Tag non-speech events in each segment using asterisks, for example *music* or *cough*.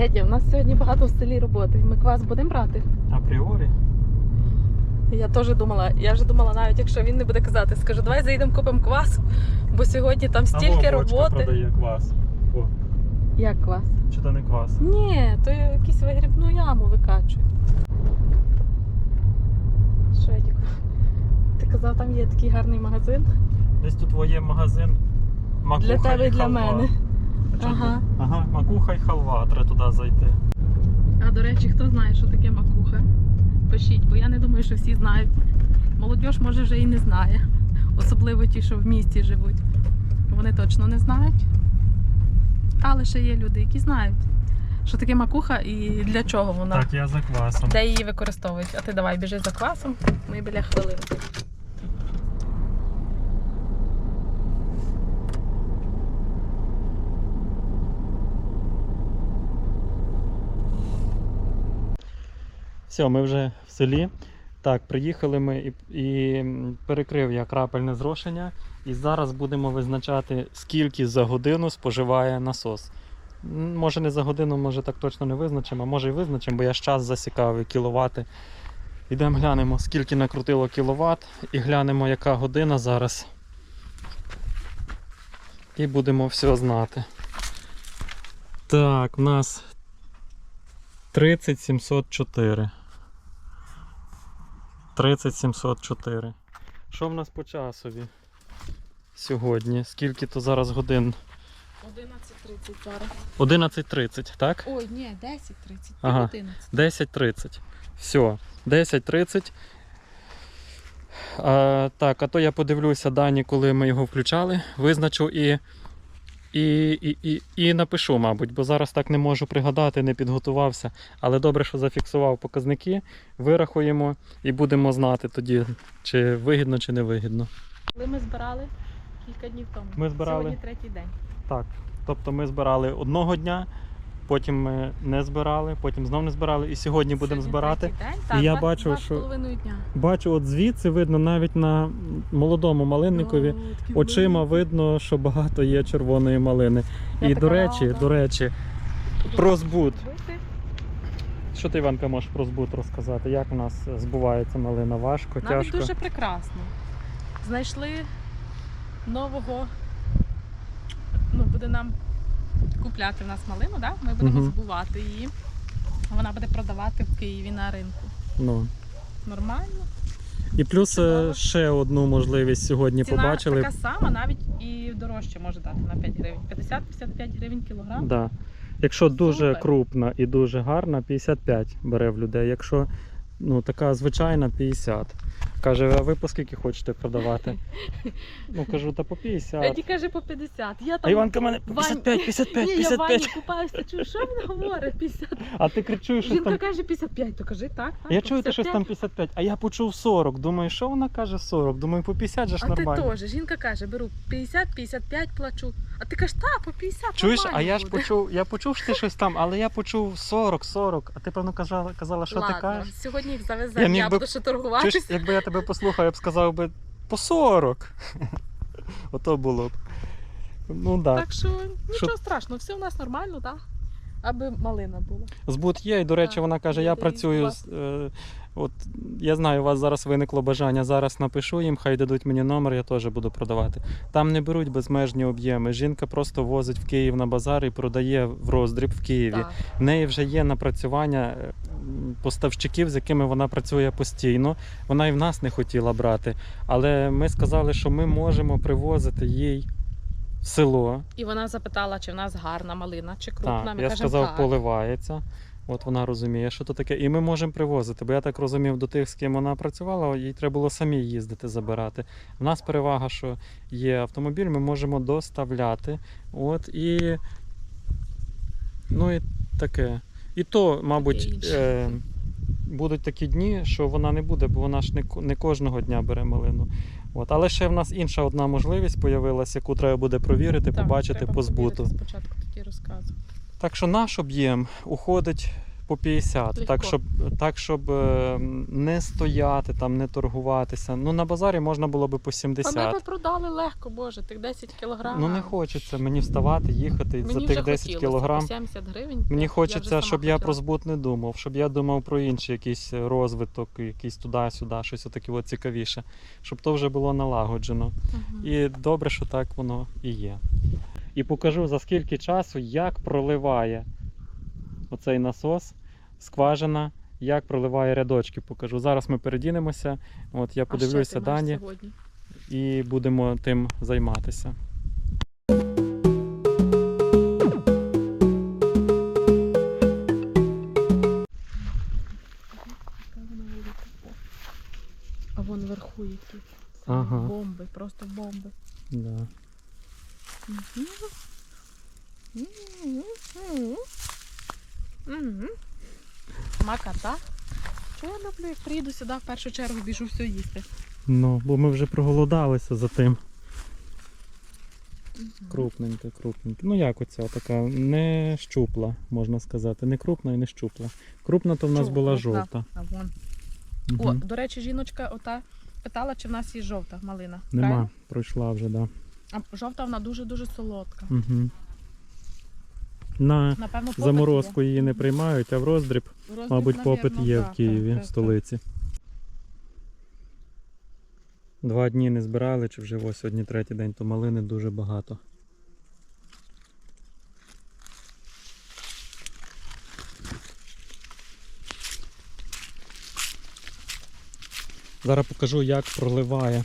Едя, у нас сьогодні багато в селі роботи. Ми квас будемо брати. Апріорі. Я теж думала, я вже думала, навіть якщо він не буде казати, скажу, давай заїдемо купимо квас, бо сьогодні там стільки Або роботи. продає квас. О, Як квас? чи то не квас? Ні, то я якусь вигрібну яму викачую. Що, Едіку? Ти казав, там є такий гарний магазин Десь тут є магазин макуха для тебе і і для мене. Чого Ага. Ага, макуха і халва, треба туди зайти. А до речі, хто знає, що таке макуха? Пишіть, бо я не думаю, що всі знають. Молодь може вже і не знає. Особливо ті, що в місті живуть. Вони точно не знають. Але ще є люди, які знають, що таке макуха і для чого вона. Так, я за квасом. Де її використовують? А ти давай біжи за квасом, ми біля хвилинки. Все, ми вже в селі. Так, приїхали ми і, і перекрив я крапельне зрошення. І зараз будемо визначати, скільки за годину споживає насос. Може не за годину, може так точно не визначимо, а може і визначимо, бо я ж час засікав і кіловати. Ідемо глянемо, скільки накрутило кіловат, і глянемо, яка година зараз. І будемо все знати. Так, у нас 30704. 30704. Що в нас по часові сьогодні? Скільки то зараз годин? 11.30 зараз. 11.30, так? Ой, ні, 10.30. Ага. 11. 10.30. Все, 10.30. А, так, а то я подивлюся дані, коли ми його включали. Визначу і, і, і, і, і напишу, мабуть, бо зараз так не можу пригадати, не підготувався. Але добре, що зафіксував показники, вирахуємо і будемо знати тоді, чи вигідно, чи не вигідно. Коли ми збирали кілька днів тому. Ми збирали? Сьогодні третій день. Так. Тобто ми збирали одного дня, потім ми не збирали, потім знов не збирали, і сьогодні будемо збирати. День. Так, я два- бачу, два що- дня. Бачу, от звідси видно навіть на молодому малинникові. О, Очима видно, що багато є червоної малини. Я І до речі, рада. до речі, про збут. Що ти, Іванка, можеш про збут розказати? Як у нас збувається малина? Важко, Навіть тяжко? дуже прекрасно. Знайшли нового. Ну, буде нам купляти в нас малину, да? ми будемо Мгм. збувати її. Вона буде продавати в Києві на ринку. Ну. Нормально. І плюс е, Чудово. ще одну можливість сьогодні Ціна побачили. така сама, навіть і дорожче може дати на 5 гривень. 50-55 гривень кілограм. Да. Якщо дуже Супер. крупна і дуже гарна, 55 бере в людей. Якщо ну, така звичайна 50. Каже, а ви по скільки хочете продавати? *laughs* Ну кажу, та по 50. Еді каже по 50. Я там А Іванка мене по Вань- 55, 55, Ні, я в купаюся. Чую, що він говорить? 50. *laughs* А ти кричуєш, що Жінка там. каже 55, то кажи так. так Я чую, ти щось там 55, а я почув 40. Думаю, що вона каже 40? Думаю, по 50 же ж А нормально. ти теж. Жінка каже, беру 50-55 плачу. А ти кажеш, так, по 50 Чуєш, а я ж буде». почув, я *laughs* почув, що ти щось там, але я почув 40, 40. А ти певно казала, казала що Ладно, ти кажеш? сьогодні їх Я завеземо, міг я, би- буду ще Чуєш, торгуватися. якби я тебе послухав, я б сказав би по 40. *laughs* Ото було б. Ну так. Так що нічого страшного, все у нас нормально, так? Аби малина була. Збут є, і до речі, Так, вона каже: я працюю. з, Е, от я знаю, у вас зараз виникло бажання. Зараз напишу їм, хай дадуть мені номер, я теж буду продавати. Там не беруть безмежні об'єми. Жінка просто возить в Київ на базар і продає в роздріб в Києві. Так. В неї вже є напрацювання е, м, поставщиків, з якими вона працює постійно. Вона і в нас не хотіла брати. Але ми сказали, що ми можемо привозити їй село. І вона запитала, чи в нас гарна малина, чи крупна. Так, Ми я кажемо, сказав, так. поливається. От вона розуміє, що то таке. І ми можемо привозити. Бо я так розумів, до тих, з ким вона працювала, їй треба було самі їздити забирати. У нас перевага, що є автомобіль, ми можемо доставляти. От і. Ну і таке. І то, мабуть, е, будуть такі дні, що вона не буде, бо вона ж не, не кожного дня бере малину. От. Але ще в нас інша одна можливість з'явилася, яку треба буде провірити, Так, побачити треба по збуту. Спочатку тоді розказую. Так що наш об'єм уходить по 50. Так щоб, так, щоб е, не стояти, там, не торгуватися. Ну, на базарі можна було би по А 70. ми би продали легко, боже, тих 10 кілограм. Ну не хочеться мені вставати, їхати Мені за вже тих 10 хотілося, кілограм. по 70 гривень. Мені хочеться, я щоб я хотіла. про збут не думав, щоб я думав про інший якийсь розвиток, якийсь туди-сюди, щось отаке от цікавіше, щоб то вже було налагоджено. Мгм. І добре, що так воно і є. І покажу за скільки часу, як проливає оцей насос, скважина, як проливає рядочки. Покажу. Зараз ми передінемося. От я подивлюся дані сьогодні? і будемо тим займатися. А вон вверху які. Ага. Бомби, просто бомби. Да. Мгм. Мгм. Мгм. Смакота. Що я люблю, як приїду сюди, в першу чергу біжу все їсти. Ну, бо ми вже проголодалися за тим. Крупненька, крупненька. Ну як оця така не щупла, можна сказати. Не крупна і не щупла. Крупна то в нас Чого була жовта. А вон. Мгм. О, до речі, жіночка ота питала, чи в нас є жовта малина. Нема, Правильно? пройшла вже, так. Да. А жовта вона дуже-дуже солодка. Угу. На Напевно, заморозку її не приймають, а в роздріб, Роздріб, мабуть, попит навірно, є да, в Києві, так, в столиці. Два дні не збирали, чи вже ось сьогодні третій день, то малини дуже багато. Зараз покажу, як проливає.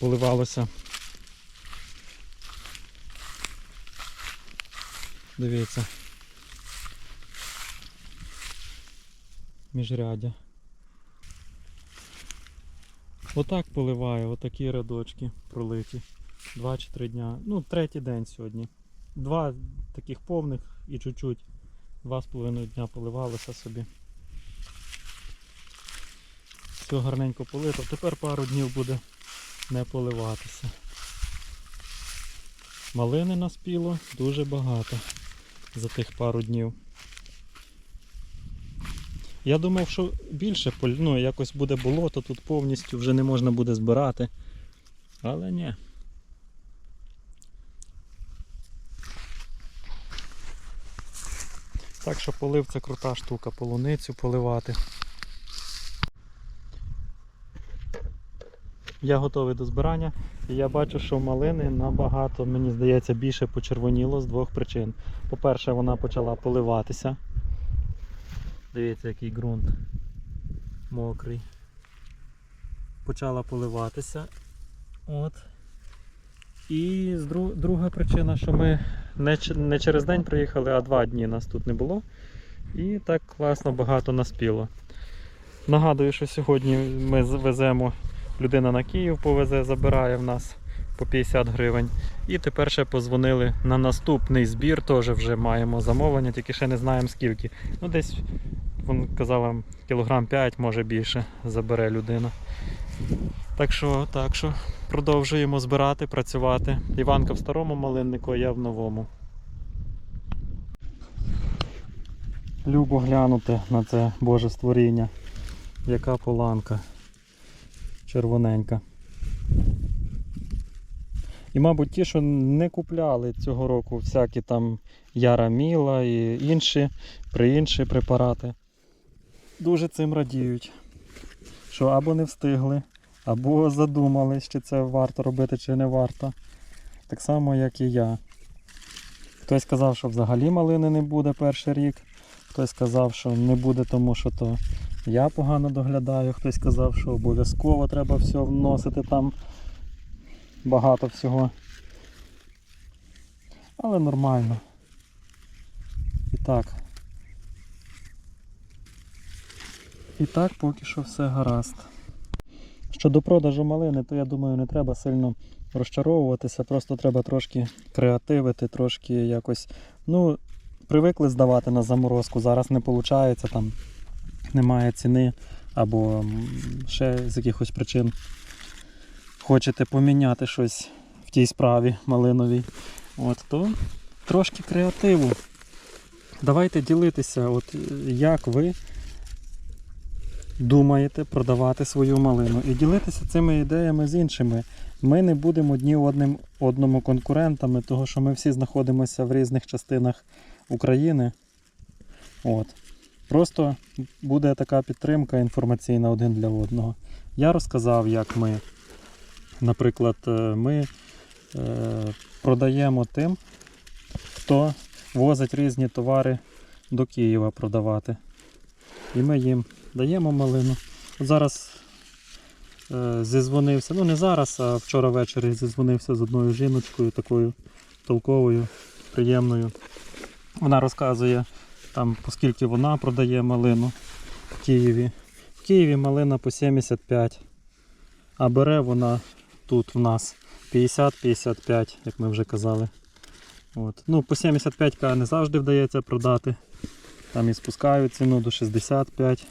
Поливалося. Дивіться. Міжрядя. Отак поливаю, отакі рядочки пролиті. Два чи три дня. Ну, третій день сьогодні. Два таких повних і чуть-чуть. Два з половиною дня поливалося собі. Все гарненько полито. Тепер пару днів буде не поливатися. Малини наспіло дуже багато за тих пару днів. Я думав, що більше поль- ну, якось буде болото, тут повністю вже не можна буде збирати. Але ні. Так що полив це крута штука, полуницю поливати. Я готовий до збирання. І я бачу, що малини набагато, мені здається, більше почервоніло з двох причин. По-перше, вона почала поливатися. Дивіться, який ґрунт мокрий. Почала поливатися. От. І друга причина, що ми не, не через день приїхали, а два дні нас тут не було. І так класно багато наспіло. Нагадую, що сьогодні ми веземо людина на Київ повезе, забирає в нас по 50 гривень. І тепер ще позвонили на наступний збір, теж вже маємо замовлення, тільки ще не знаємо скільки. Ну десь вон казала кілограм 5, може більше забере людина. Так що, так що продовжуємо збирати, працювати. Іванка в старому малиннику, а я в новому. Любо глянути на це Боже створіння. Яка поланка червоненька. І, мабуть, ті, що не купляли цього року всякі там Яра Міла і інші, при інші препарати, дуже цим радіють. Що або не встигли, або задумались, чи це варто робити, чи не варто. Так само, як і я. Хтось сказав, що взагалі малини не буде перший рік. Хтось сказав, що не буде, тому що то я погано доглядаю. Хтось сказав, що обов'язково треба все вносити там багато всього. Але нормально. І так. І так поки що все гаразд. Щодо продажу малини, то я думаю, не треба сильно розчаровуватися, просто треба трошки креативити, трошки якось. Ну, привикли здавати на заморозку, зараз не виходить, там немає ціни, або ще з якихось причин хочете поміняти щось в тій справі малиновій. От, то трошки креативу. давайте ділитися, от е, як ви думаєте продавати свою малину. І ділитися цими ідеями з іншими. Ми не будемо одні одним одному конкурентами, того що ми всі знаходимося в різних частинах України. От. Просто буде така підтримка інформаційна один для одного. Я розказав, як ми, наприклад, е, ми е, продаємо тим, хто возить різні товари до Києва продавати. І ми їм даємо малину. От зараз е, зізвонився, ну не зараз, а вчора ввечері зізвонився з одною жіночкою, такою толковою, приємною. Вона розказує, там, оскільки вона продає малину в Києві. В Києві малина по 75, а бере вона тут в нас 50-55, як ми вже казали. От. Ну, по 75 к не завжди вдається продати. Там і спускають ціну до 65.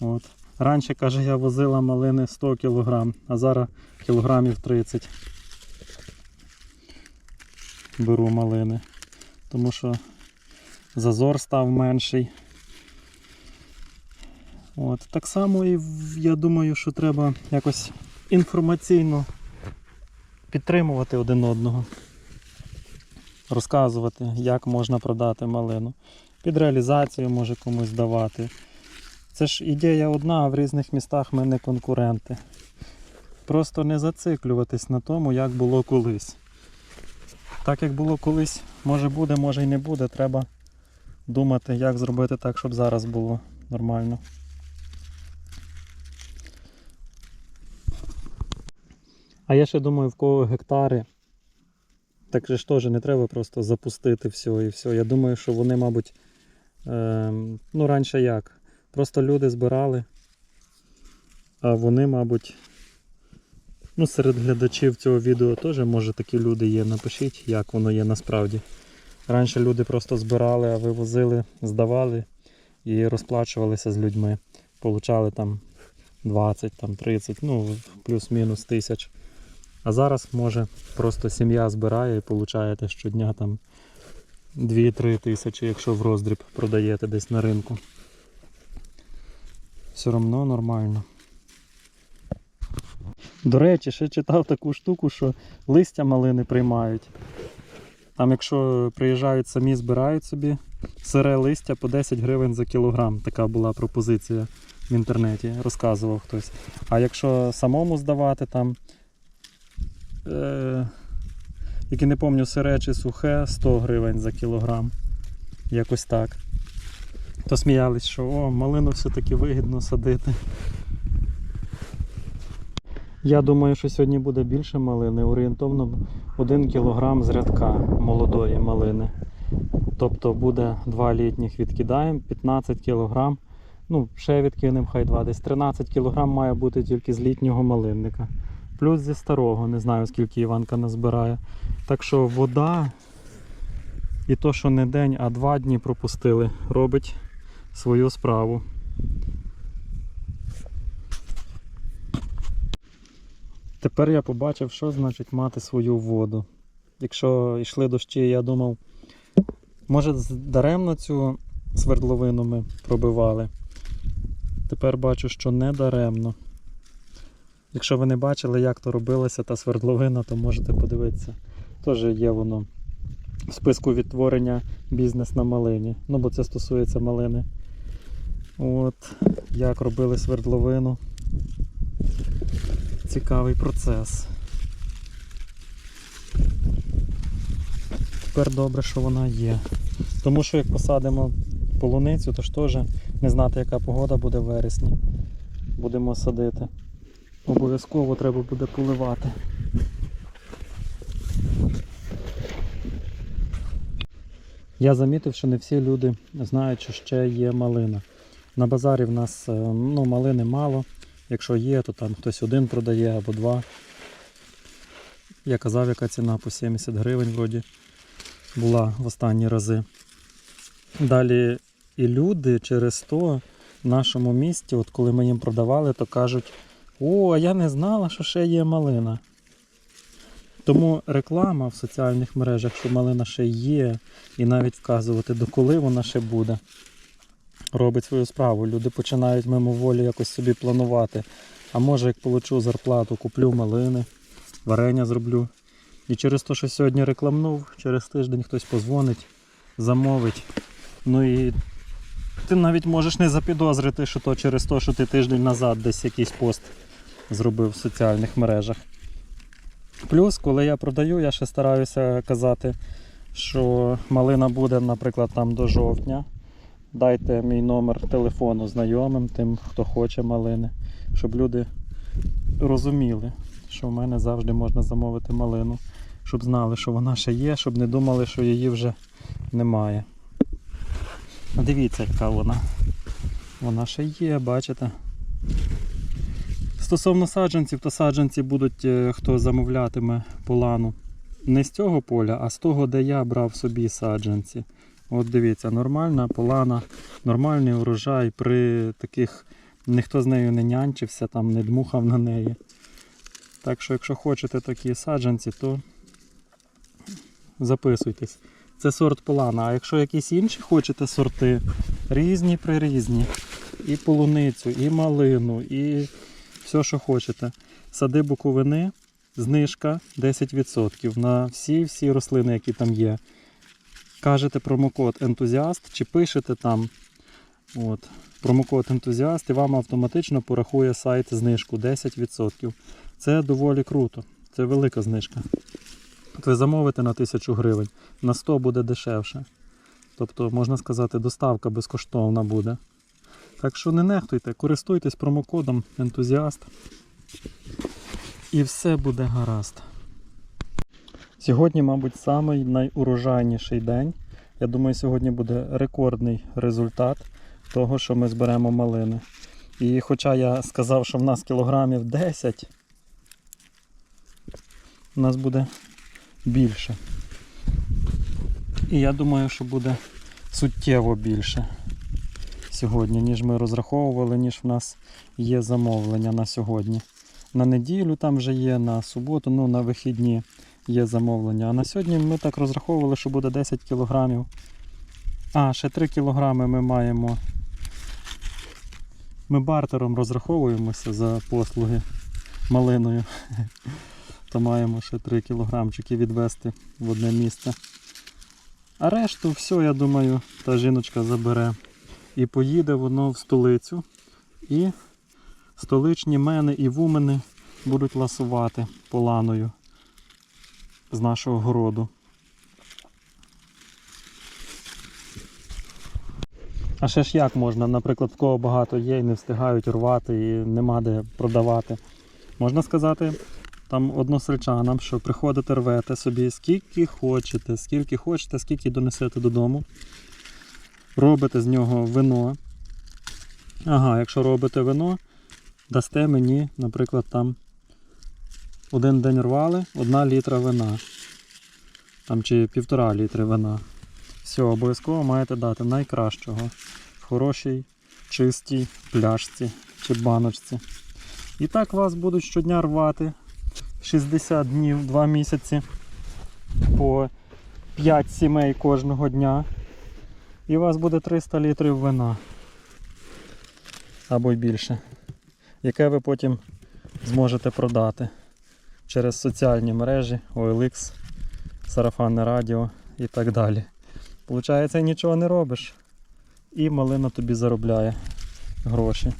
От. Раніше, каже, я возила малини 100 кг, а зараз кілограмів 30 беру малини. Тому що зазор став менший. От. Так само і я думаю, що треба якось інформаційно підтримувати один одного розказувати, як можна продати малину. Під реалізацію може комусь давати. Це ж ідея одна, а в різних містах ми не конкуренти. Просто не зациклюватись на тому, як було колись. Так як було колись, може буде, може і не буде. Треба думати, як зробити так, щоб зараз було нормально. А я ще думаю, в кого гектари так же ж теж не треба просто запустити все і все. Я думаю, що вони, мабуть, ем, ну раніше як? Просто люди збирали, а вони, мабуть, ну, серед глядачів цього відео теж, може, такі люди є. Напишіть, як воно є насправді. Раніше люди просто збирали, а вивозили, здавали і розплачувалися з людьми. Получали там 20, там 30, ну, плюс-мінус тисяч. А зараз може просто сім'я збирає і получаєте щодня там 2-3 тисячі, якщо в роздріб продаєте десь на ринку. Все одно нормально. До речі, ще читав таку штуку, що листя малини приймають. Там, якщо приїжджають самі, збирають собі сире листя по 10 гривень за кілограм. Така була пропозиція в інтернеті, розказував хтось. А якщо самому здавати там е, яке не пам'ятаю, сире чи сухе, 100 гривень за кілограм. Якось так. То сміялись, що о, малину все-таки вигідно садити. Я думаю, що сьогодні буде більше малини, орієнтовно 1 кілограм з рядка молодої малини. Тобто буде 2 літніх відкидаємо, 15 кілограм. Ну, ще відкинемо, хай 2, десь 13 кілограм має бути тільки з літнього малинника. Плюс зі старого, не знаю скільки Іванка назбирає. Так що вода і то, що не день, а два дні пропустили, робить свою справу. Тепер я побачив, що значить мати свою воду. Якщо йшли дощі, я думав, може даремно цю свердловину ми пробивали. Тепер бачу, що не даремно. Якщо ви не бачили, як то робилася та свердловина, то можете подивитися. Теж є воно в списку відтворення бізнес на малині. Ну, бо це стосується малини. От, як робили свердловину. Цікавий процес. Тепер добре, що вона є. Тому що як посадимо полуницю, то ж теж не знати, яка погода буде в вересні. Будемо садити. Обов'язково треба буде поливати. Я замітив, що не всі люди знають, що ще є малина. На базарі в нас е, ну, малини мало. Якщо є, то там хтось один продає або два. Я казав, яка ціна по 70 гривень вроді була в останні рази. Далі і люди через то в нашому місті, от коли ми їм продавали, то кажуть, о, а я не знала, що ще є малина. Тому реклама в соціальних мережах, що малина ще є, і навіть вказувати, до коли вона ще буде, робить свою справу. Люди починають мимоволі якось собі планувати. А може, як получу зарплату, куплю малини, варення зроблю. І через те, що сьогодні рекламнув, через тиждень хтось позвонить, замовить. Ну і ти навіть можеш не запідозрити, що то через те, що ти тиждень назад десь якийсь пост зробив в соціальних мережах. Плюс, коли я продаю, я ще стараюся казати, що малина буде, наприклад, там до жовтня. Дайте мій номер телефону знайомим, тим, хто хоче малини, щоб люди розуміли, що в мене завжди можна замовити малину, щоб знали, що вона ще є, щоб не думали, що її вже немає. Дивіться, яка вона. Вона ще є, бачите. Стосовно саджанців, то саджанці будуть, е, хто замовлятиме полану. Не з цього поля, а з того, де я брав собі саджанці. От дивіться, нормальна полана, нормальний урожай при таких ніхто з нею не нянчився, там не дмухав на неї. Так що, якщо хочете такі саджанці, то записуйтесь. Це сорт полана. А якщо якісь інші хочете сорти, різні прирізні. І полуницю, і малину, і все, що хочете. Сади буковини, знижка 10% на всі-всі рослини, які там є. Кажете промокод ентузіаст чи пишете там от, промокод ентузіаст і вам автоматично порахує сайт знижку 10%. Це доволі круто. Це велика знижка. Ви замовите на 1000 гривень, на 100 буде дешевше. Тобто, можна сказати, доставка безкоштовна буде. Так що не нехтуйте, користуйтесь промокодом ентузіаст. І все буде гаразд. Сьогодні, мабуть, самий найурожайніший день. Я думаю, сьогодні буде рекордний результат того, що ми зберемо малини. І хоча я сказав, що в нас кілограмів 10, у нас буде більше. І я думаю, що буде суттєво більше сьогодні, ніж ми розраховували, ніж в нас є замовлення на сьогодні. На неділю там вже є, на суботу, ну на вихідні є замовлення. А на сьогодні ми так розраховували, що буде 10 кілограмів. А, ще 3 кілограми ми маємо. Ми бартером розраховуємося за послуги малиною. *laughs* То маємо ще 3 кілограмчики відвести в одне місце. А решту все, я думаю, та жіночка забере. І поїде воно в столицю. І столичні мени і вумени будуть ласувати поланою з нашого городу. А ще ж як можна, наприклад, в кого багато є і не встигають рвати і нема де продавати. Можна сказати там односельчанам, що приходите рвете собі скільки хочете, скільки хочете, скільки донесете додому. Робите з нього вино. Ага, якщо робите вино, дасте мені, наприклад, там один день рвали, одна літра вина. Там чи півтора літри вина. Все, обов'язково маєте дати найкращого. В хорошій, чистій пляшці чи баночці. І так вас будуть щодня рвати 60 днів, 2 місяці по 5 сімей кожного дня. І у вас буде 300 літрів вина. Або й більше. Яке ви потім зможете продати через соціальні мережі, OLX, сарафанне радіо і так далі. Получається, нічого не робиш. І малина тобі заробляє гроші.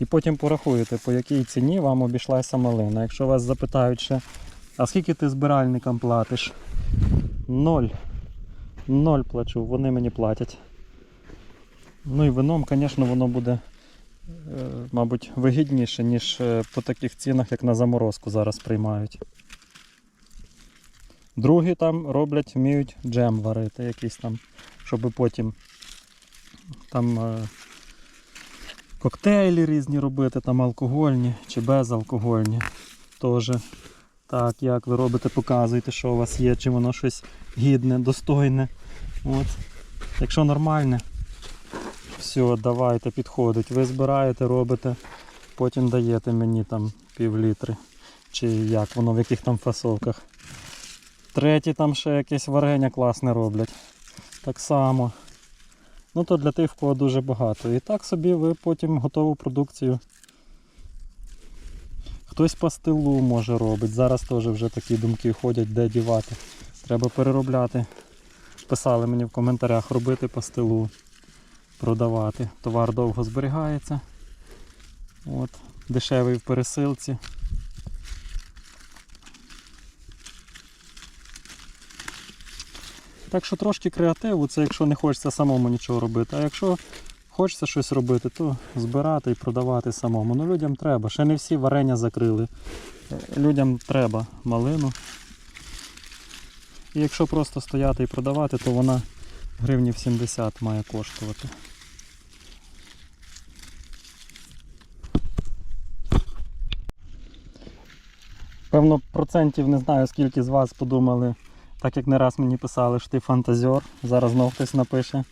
І потім порахуєте, по якій ціні вам обійшлася малина. Якщо вас запитають ще, а скільки ти збиральникам платиш? Ноль. Ноль плачу, вони мені платять. Ну і вином, звісно, воно буде, мабуть, вигідніше, ніж е, по таких цінах, як на заморозку зараз приймають. Другі там роблять, вміють джем варити якийсь там, щоб потім там е, коктейлі різні робити, там алкогольні чи безалкогольні. Теж. Так, як ви робите, показуйте, що у вас є, чи воно щось гідне, достойне. От. Якщо нормальне, все, давайте, підходить. Ви збираєте, робите, потім даєте мені там пів літри. Чи як воно, в яких там фасовках. Треті там ще якесь варення класне роблять. Так само. Ну то для тих, в кого дуже багато. І так собі ви потім готову продукцію. Хтось пастилу може робить. Зараз теж вже такі думки ходять, де дівати. Треба переробляти. Писали мені в коментарях робити пастилу, продавати. Товар довго зберігається. От, дешевий в пересилці. Так що трошки креативу, це якщо не хочеться самому нічого робити. А якщо хочеться щось робити, то збирати і продавати самому. Ну людям треба. Ще не всі варення закрили. Людям треба малину. І якщо просто стояти і продавати, то вона гривнів 70 має коштувати. Певно, процентів не знаю, скільки з вас подумали, так як не раз мені писали, що ти фантазер. Зараз знов хтось напише,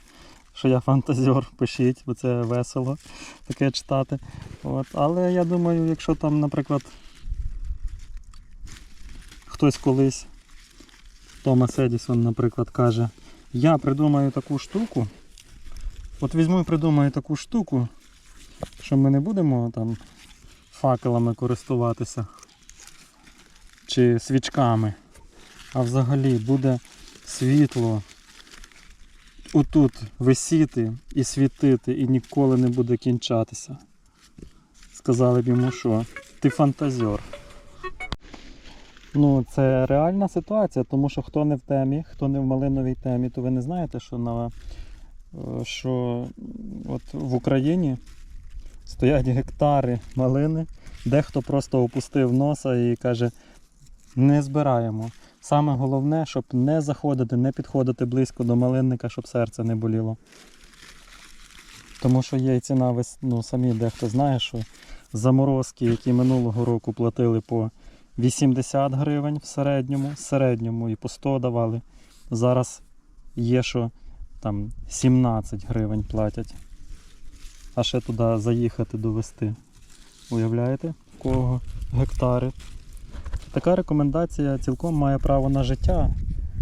що я фантазер, пишіть, бо це весело таке читати. От. Але я думаю, якщо там, наприклад, хтось колись, Томас Едісон, наприклад, каже, я придумаю таку штуку, от візьму і придумаю таку штуку, що ми не будемо там факелами користуватися чи свічками, а взагалі буде світло отут висіти і світити, і ніколи не буде кінчатися. Сказали б йому, що ти фантазер. Ну, це реальна ситуація, тому що хто не в темі, хто не в малиновій темі, то ви не знаєте, що на е, що от в Україні стоять гектари малини, дехто просто опустив носа і каже, не збираємо. Саме головне, щоб не заходити, не підходити близько до малинника, щоб серце не боліло. Тому що є і ціна, ну, самі дехто знає, що заморозки, які минулого року платили по 80 гривень в середньому, в середньому і по 100 давали. Зараз є, що там 17 гривень платять. А ще туди заїхати довести. Уявляєте, в кого гектари? Така рекомендація цілком має право на життя,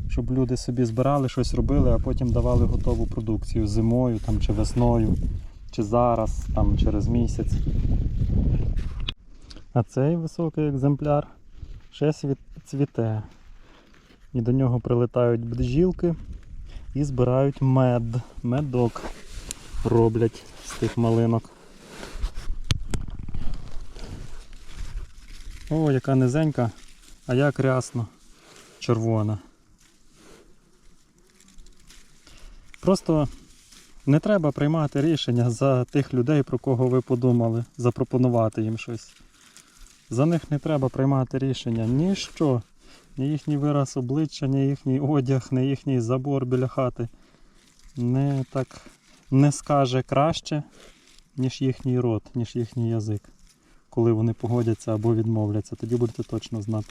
щоб люди собі збирали щось робили, а потім давали готову продукцію зимою там, чи весною, чи зараз, там, через місяць. А цей високий екземпляр ще цвіте. І до нього прилетають бджілки і збирають мед. Медок роблять з тих малинок. О, яка низенька, а як рясно червона. Просто не треба приймати рішення за тих людей, про кого ви подумали, запропонувати їм щось. За них не треба приймати рішення ніщо. Ні їхній вираз обличчя, ні їхній одяг, ні їхній забор біля хати не так не скаже краще, ніж їхній рот, ніж їхній язик коли вони погодяться або відмовляться, тоді будете точно знати.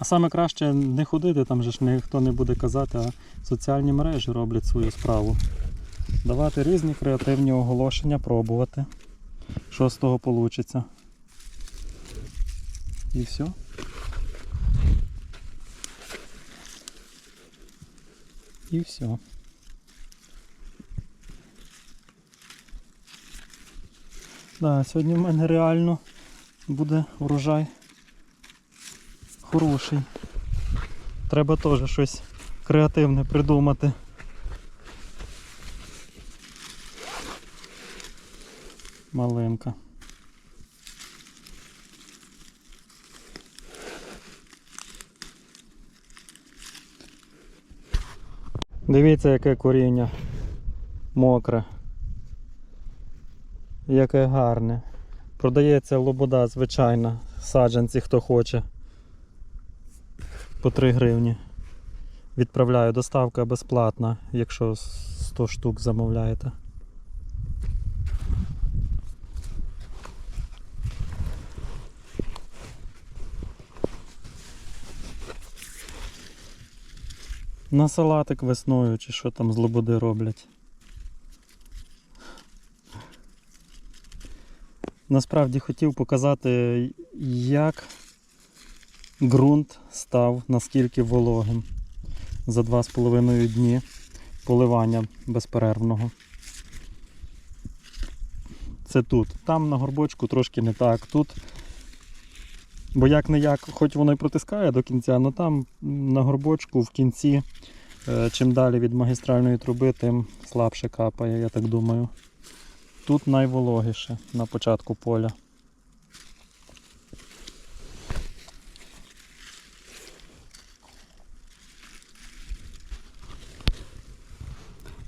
А саме краще не ходити, там же ж ніхто не буде казати, а соціальні мережі роблять свою справу. Давати різні креативні оголошення, пробувати, що з того вийде. І все. І все. Да, сьогодні в мене реально буде врожай хороший. Треба теж щось креативне придумати. Малинка. Дивіться, яке коріння мокре. Яке гарне. Продається лобода звичайна. Саджанці, хто хоче. По 3 гривні. Відправляю. Доставка безплатна, якщо 100 штук замовляєте. На салатик весною чи що там з лободи роблять. Насправді хотів показати, як ґрунт став наскільки вологим за 2,5 дні поливання безперервного. Це тут. Там на горбочку трошки не так. Тут, бо як не як, хоч воно й протискає до кінця, але там на горбочку в кінці, е, чим далі від магістральної труби, тим слабше капає, я так думаю. Тут найвологіше на початку поля.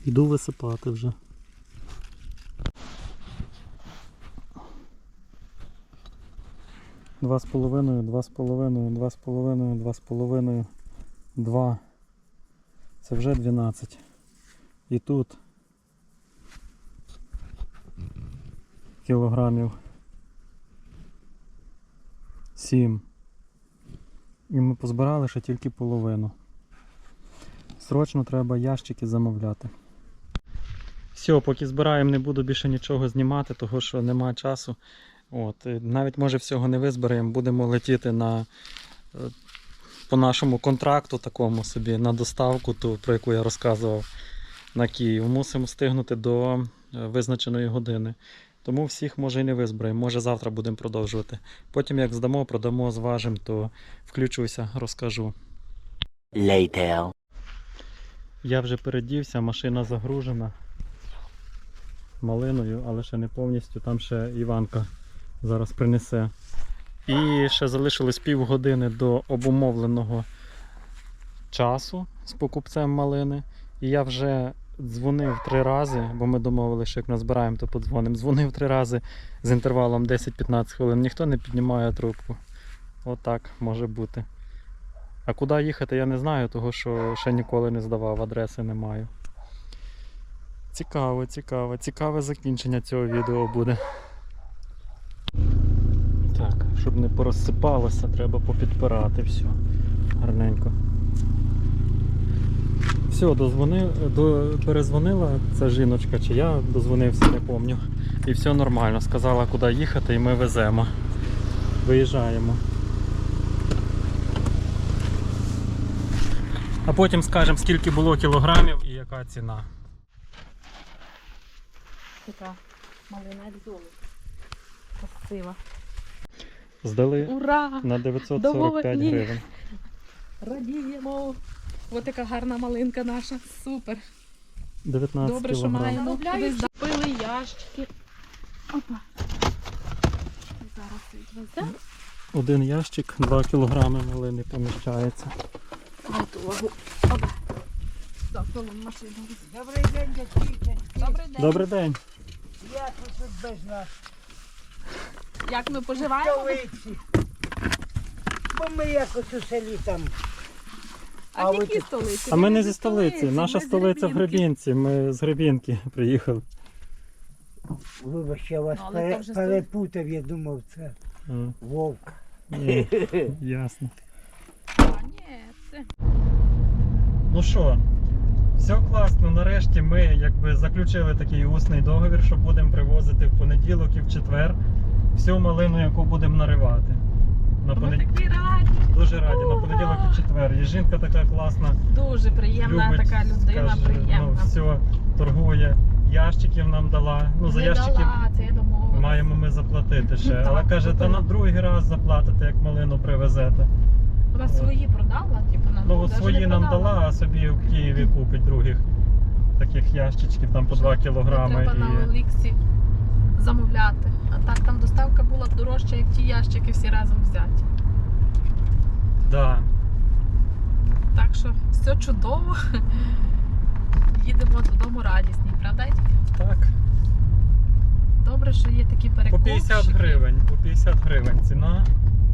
Йду висипати вже. Два з половиною, два з половиною, два з половиною, два з половиною, два. Це вже 12. І тут кілограмів 7. І ми позбирали ще тільки половину. Срочно треба ящики замовляти. Все, поки збираємо, не буду більше нічого знімати, того що нема часу. От, навіть може всього не визбираємо, будемо летіти на, е, по нашому контракту, такому собі, на доставку, ту, про яку я розказував на Київ. Мусимо встигнути до е, визначеної години. Тому всіх може і не визбираємо. Може завтра будемо продовжувати. Потім, як здамо, продамо, зважимо, то включуся, розкажу. Later. Я вже передівся, машина загружена малиною, але ще не повністю. Там ще Іванка зараз принесе. І ще залишилось півгодини до обумовленого часу з покупцем малини. І я вже дзвонив три рази, бо ми домовилися, що як назбираємо, то подзвонимо. Дзвонив три рази з інтервалом 10-15 хвилин. Ніхто не піднімає трубку. Отак може бути. А куди їхати, я не знаю, того що ще ніколи не здавав, адреси не маю. Цікаво, цікаво. Цікаве закінчення цього відео буде. Так, щоб не порозсипалося, треба попідпирати все. Гарненько. Все, дозвонив, до, перезвонила ця жіночка, чи я дозвонився, не пам'ятаю. І все нормально. Сказала, куди їхати, і ми веземо. Виїжджаємо. А потім скажемо, скільки було кілограмів і яка ціна. Така малина як золото. Красива. Здали Ура! на 945 Довольні. гривень. Радіємо! Ось така гарна малинка наша. Супер. 19 Добре, що маємо. Запили ящики. Опа. Зараз відвеземо. Один ящик, 2 кілограми малини поміщається. Увагу. Опа. Запилимо машину. Добрий день, дядьки. Добрий день. Добрий день. Я тут без нас. Як ми поживаємо? Столиці. Бо ми якось у селі там. А, А в ви якій тут- столиці? А ми не зі столиці. Наша ми столиця в. Гребінці. Ми з Гребінки *laughs* приїхали. Вибач, я вас Ну, але пере- то вже перепутав, я думав, це А, вовк. ні, *laughs* ясно. А, ні, це. Ну що, все класно. Нарешті ми якби заключили такий усний договір, що будемо привозити в понеділок і в четвер всю малину, яку будемо наривати. На Ми такі раді. Дуже раді, на понеділок і в четвер. І жінка така класна. Дуже приємна любить, така людина, каже, приємна. Ну, все, торгує. Ящиків нам дала. Ну, за Не ящики дала, це я домовилася. маємо ми заплатити ще. Так, Але каже, та на другий раз заплатите, як малину привезете. Вона свої продала, типу, Ну, от свої нам дала, а собі в Києві купить других таких ящичків, там по 2 кілограми. Треба на І... Оліксі замовляти. А так там доставка була б дорожча, як ті ящики всі разом взяті. Да. Так що все чудово. *laughs* Їдемо додому радісні, правда? Так. Добре, що є такі По 50 гривень. По 50 гривень ціна.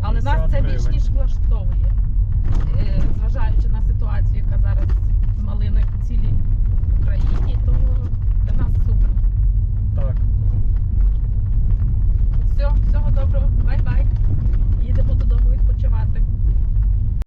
Але нас це більш ніж влаштовує. Е, зважаючи на ситуацію, яка зараз з малиною по цілій Україні, то для нас супер. Так. Все, всього доброго, бай-бай.